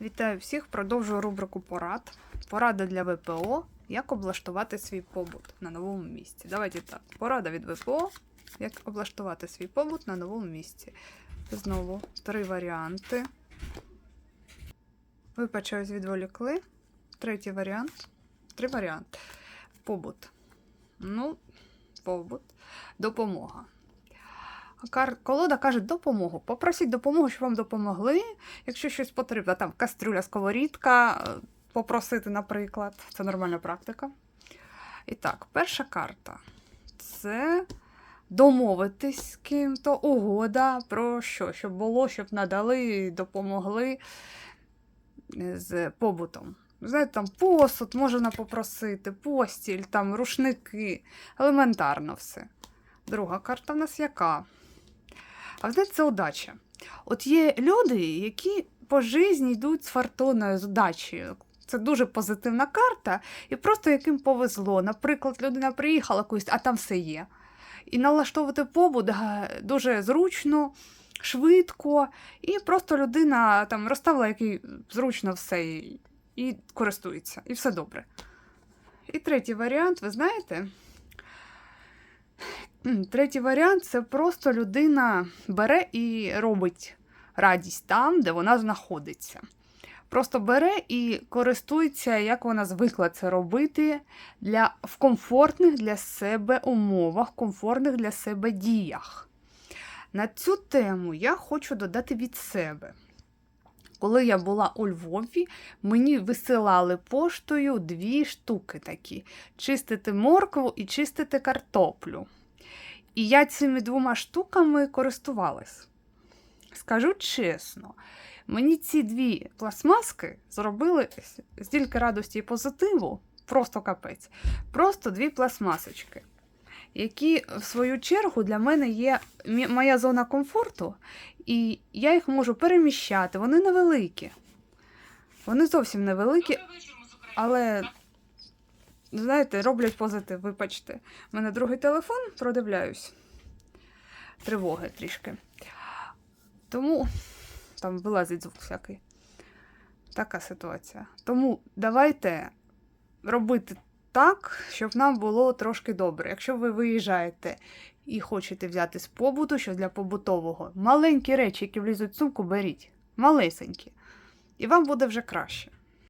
Вітаю всіх! Продовжую рубрику порад. Порада для ВПО. Як облаштувати свій побут на новому місці. Давайте так. Порада від ВПО. Як облаштувати свій побут на новому місці. Знову три варіанти. Ви почались відволікли. Третій варіант. Три варіанти. Побут. Ну, побут. Допомога. Колода каже допомогу. Попросіть допомогу, щоб вам допомогли. Якщо щось потрібно, там кастрюля, сковорідка, е, попросити, наприклад. Це нормальна практика. І так, перша карта це домовитись з ким-то, угода про що, щоб було, щоб надали, допомогли е, з побутом. Знаєте, там посуд можна попросити, постіль, там рушники. Елементарно все. Друга карта в нас яка? А знаєте, це удача. От є люди, які по житті йдуть з фортуною, з удачею. Це дуже позитивна карта, і просто яким повезло. Наприклад, людина приїхала кудись, а там все є. І налаштовувати побут дуже зручно, швидко, і просто людина там розставила, який зручно все і користується, і все добре. І третій варіант, ви знаєте? Третій варіант це просто людина бере і робить радість там, де вона знаходиться. Просто бере і користується, як вона звикла це робити для, в комфортних для себе умовах, комфортних для себе діях. На цю тему я хочу додати від себе. Коли я була у Львові, мені висилали поштою дві штуки такі: чистити моркву і чистити картоплю. І я цими двома штуками користувалась. Скажу чесно, мені ці дві пластмаски зробили стільки радості і позитиву, просто капець. Просто дві пластмасочки, які, в свою чергу, для мене є моя зона комфорту, і я їх можу переміщати. Вони невеликі. Вони зовсім невеликі, але знаєте, роблять позитив, вибачте. У мене другий телефон, продивляюсь. Тривоги трішки. Тому там вилазить звук всякий. Така ситуація. Тому давайте робити так, щоб нам було трошки добре. Якщо ви виїжджаєте і хочете взяти з побуту, що для побутового, маленькі речі, які влізуть в сумку, беріть. Малесенькі. І вам буде вже краще.